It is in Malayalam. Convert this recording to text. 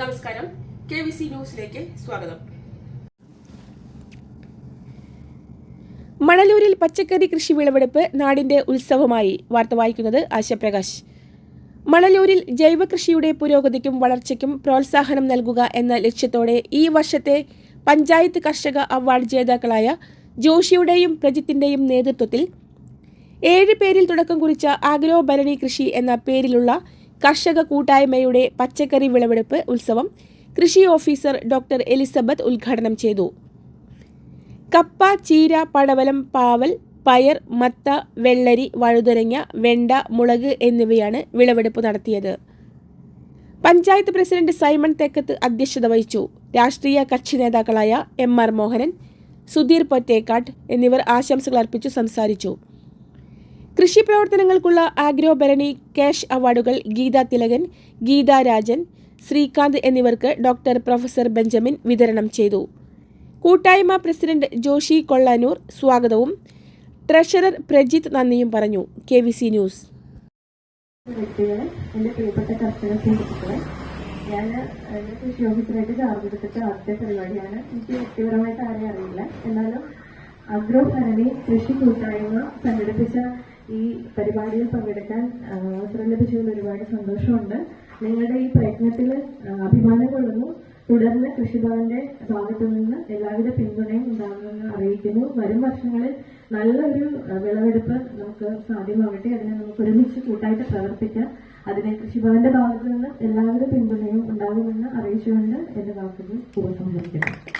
നമസ്കാരം. കെ വി സി ന്യൂസിലേക്ക് സ്വാഗതം. മണലൂരിൽ പച്ചക്കറി കൃഷി വിളവെടുപ്പ് നാടിന്റെ ഉത്സവമായി. വാർത്ത വായിക്കുന്നത് ആശപ്രകാശ് മണലൂരിൽ ജൈവ കൃഷിയുടെ പുരോഗതിക്കും വളർച്ചയ്ക്കും പ്രോത്സാഹനം നൽകുക എന്ന ലക്ഷ്യത്തോടെ ഈ വർഷത്തെ പഞ്ചായത്ത് കർഷക അവാർഡ് ജേതാക്കളായ ജോഷിയുടെയും പ്രജിത്തിന്റെയും നേതൃത്വത്തിൽ ഏഴ് പേരിൽ തുടക്കം കുറിച്ച ആഗ്രോ ഭരണി കൃഷി എന്ന പേരിലുള്ള കർഷക കൂട്ടായ്മയുടെ പച്ചക്കറി വിളവെടുപ്പ് ഉത്സവം കൃഷി ഓഫീസർ ഡോക്ടർ എലിസബത്ത് ഉദ്ഘാടനം ചെയ്തു. കപ്പ ചീര പടവലം പാവൽ പയർ മത്ത വെള്ളരി വഴുതനങ്ങ വെണ്ട മുളക് എന്നിവയാണ് വിളവെടുപ്പ് നടത്തിയത്. പഞ്ചായത്ത് പ്രസിഡന്റ് സൈമൺ തെക്കത്ത് അധ്യക്ഷത വഹിച്ചു. രാഷ്ട്രീയ കക്ഷി നേതാക്കളായ എം ആർ മോഹനൻ സുധീർ പൊറ്റേക്കാട്ട് എന്നിവർ ആശംസകൾ അർപ്പിച്ചു സംസാരിച്ചു. കൃഷി പ്രവർത്തനങ്ങൾക്കുള്ള ആഗ്രോ ഭരണി ക്യാഷ് അവാർഡുകൾ ഗീത തിലകൻ ഗീത രാജൻ ശ്രീകാന്ത് എന്നിവർക്ക് ഡോക്ടർ പ്രൊഫസർ ബെഞ്ചമിൻ വിതരണം ചെയ്തു. കൂട്ടായ്മ പ്രസിഡന്റ് ജോഷി കൊള്ളാനൂർ സ്വാഗതവും ട്രഷറർ പ്രജിത്ത് നന്ദിയും പറഞ്ഞു. K V C news. എന്റെ പ്രിയപ്പെട്ട കർഷക സുഹൃത്തുക്കളെ ഞാൻ കൃഷി ഓഫീസറായിട്ട് ചാർജ് എടുത്തിട്ട് ആദ്യത്തെ പരിപാടിയാണ്. എനിക്ക് വ്യക്തിപരമായിട്ട് ആരെയും അറിയില്ല. എന്നാലും അഗ്രോ ഭരണി കൃഷി കൂട്ടായ്മ സംഘടിപ്പിച്ച ഈ പരിപാടിയിൽ പങ്കെടുക്കാൻ അവസരം ലഭിച്ചതിൽ ഒരുപാട് സന്തോഷമുണ്ട്. നിങ്ങളുടെ ഈ പ്രയത്നത്തിൽ അഭിമാനം കൊള്ളുന്നു. തുടർന്ന് കൃഷിഭവന്റെ ഭാഗത്തു നിന്ന് എല്ലാവിധ പിന്തുണയും ഉണ്ടാകുമെന്ന് അറിയിക്കുന്നു. വരും വർഷങ്ങളിൽ നല്ലൊരു വിളവെടുപ്പ് നമുക്ക് സാധ്യമാകട്ടെ. അതിനെ നമുക്ക് ഒരുമിച്ച് കൂട്ടായിട്ട് പ്രവർത്തിക്കാം. അതിനെ കൃഷിഭവന്റെ ഭാഗത്തു നിന്ന് എല്ലാവരുടെ പിന്തുണയും ഉണ്ടാകുമെന്ന് അറിയിച്ചുകൊണ്ട് എന്റെ വാക്കുകൾ ഉപസംഹരിക്കുന്നു.